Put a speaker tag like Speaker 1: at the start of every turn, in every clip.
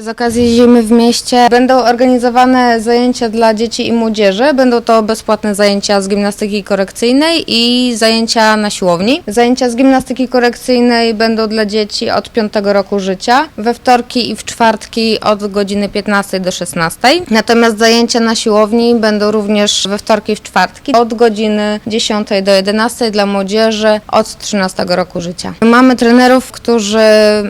Speaker 1: Z okazji Zimy w mieście będą organizowane zajęcia dla dzieci i młodzieży. Będą to bezpłatne zajęcia z gimnastyki korekcyjnej i zajęcia na siłowni. Zajęcia z gimnastyki korekcyjnej będą dla dzieci od 5 roku życia, we wtorki i w czwartki od godziny 15 do 16. Natomiast zajęcia na siłowni będą również we wtorki i w czwartki od godziny 10 do 11 dla młodzieży od 13 roku życia. Mamy trenerów, którzy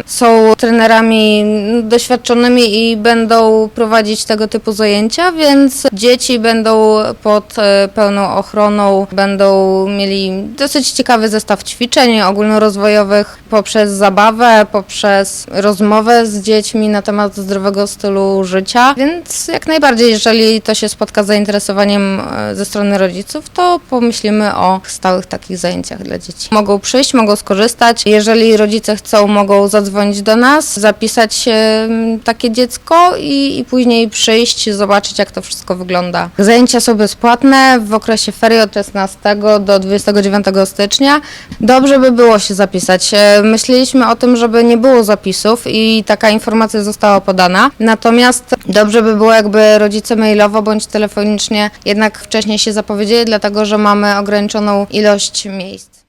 Speaker 1: są trenerami doświadczonymi i będą prowadzić tego typu zajęcia, więc dzieci będą pod e, pełną ochroną, będą mieli dosyć ciekawy zestaw ćwiczeń ogólnorozwojowych poprzez zabawę, poprzez rozmowę z dziećmi na temat zdrowego stylu życia, więc jak najbardziej, jeżeli to się spotka z zainteresowaniem e, ze strony rodziców, to pomyślimy o stałych takich zajęciach dla dzieci. Mogą przyjść, mogą skorzystać. Jeżeli rodzice chcą, mogą zadzwonić do nas, zapisać em, takie dziecko i, i później przyjść, zobaczyć jak to wszystko wygląda. Zajęcia są bezpłatne w okresie ferii od 16 do 29 stycznia. Dobrze by było się zapisać. E, Myśleliśmy o tym, żeby nie było zapisów i taka informacja została podana. Natomiast dobrze by było, jakby rodzice mailowo bądź telefonicznie jednak wcześniej się zapowiedzieli, dlatego że mamy ograniczoną ilość miejsc.